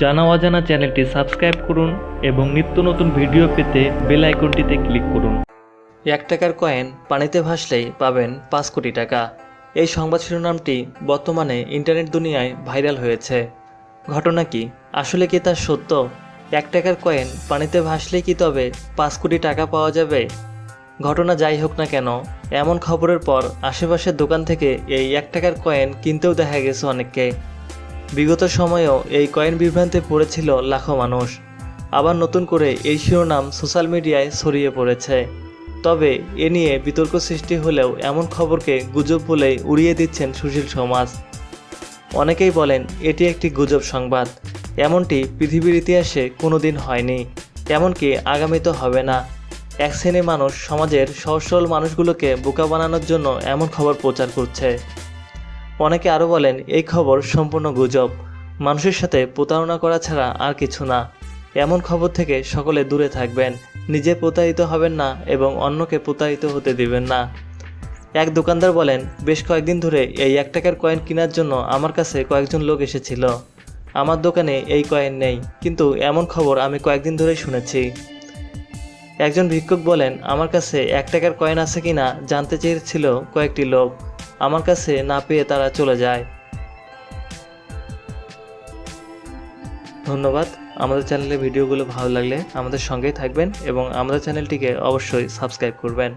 জানা অজানা চ্যানেলটি সাবস্ক্রাইব করুন এবং নিত্য নতুন ভিডিও পেতে বেল আইকনটিতে ক্লিক করুন। এক টাকার কয়েন পানিতে ভাসলেই পাবেন পাঁচ কোটি টাকা। এই সংবাদ শিরোনামটি বর্তমানে ইন্টারনেট দুনিয়ায় ভাইরাল হয়েছে। ঘটনা কি? আসলে কি তা সত্য? এক টাকার কয়েন পানিতে ভাসলেই কি তবে পাঁচ কোটি টাকা পাওয়া যাবে? ঘটনা যাই হোক না কেন, এমন খবরের পর আশেপাশের দোকান থেকে এই এক টাকার কয়েন কিনতেও দেখা গেছে অনেককে। বিগত সময়েও এই কয়েন বিভ্রান্তে পড়েছিল লাখো মানুষ। আবার নতুন করে এই শিরোনাম সোশ্যাল মিডিয়ায় ছড়িয়ে পড়েছে। তবে এ নিয়ে বিতর্ক সৃষ্টি হলেও এমন খবরকে গুজব বলেই উড়িয়ে দিচ্ছেন সুশীল সমাজ। অনেকেই বলেন, এটি একটি গুজব সংবাদ। এমনটি পৃথিবীর ইতিহাসে কোনোদিন হয়নি। এমনকি আগামীতে হবে না। এক শ্রেণির মানুষ সমাজের সহজ মানুষগুলোকে বোকা বানানোর জন্য এমন খবর প্রচার করছে। অনেকে আরও বলেন, এই খবর সম্পূর্ণ গুজব। মানুষের সাথে প্রতারণা করা ছাড়া আর কিছু না। এমন খবর থেকে সকলে দূরে থাকবেন। নিজে প্রতারিত হবেন না এবং অন্যকে প্রতারিত হতে দিবেন না। এক দোকানদার বলেন, বেশ কয়েকদিন ধরে এই এক টাকার কয়েন কেনার জন্য আমার কাছে কয়েকজন লোক এসেছিল। আমার দোকানে এই কয়েন নেই, কিন্তু এমন খবর আমি কয়েকদিন ধরেই শুনেছি। একজন ভিক্ষুক বলেন, আমার কাছে এক টাকার কয়েন আছে কিনা জানতে চেয়েছিল কয়েকটি লোক। আমার কাছে না পেয়ে তারা চলে যায়। ধন্যবাদ। আমাদের চ্যানেলের ভিডিওগুলো ভালো লাগলে আমাদের সঙ্গেই থাকবেন এবং আমাদের চ্যানেলটিকে অবশ্যই সাবস্ক্রাইব করবেন।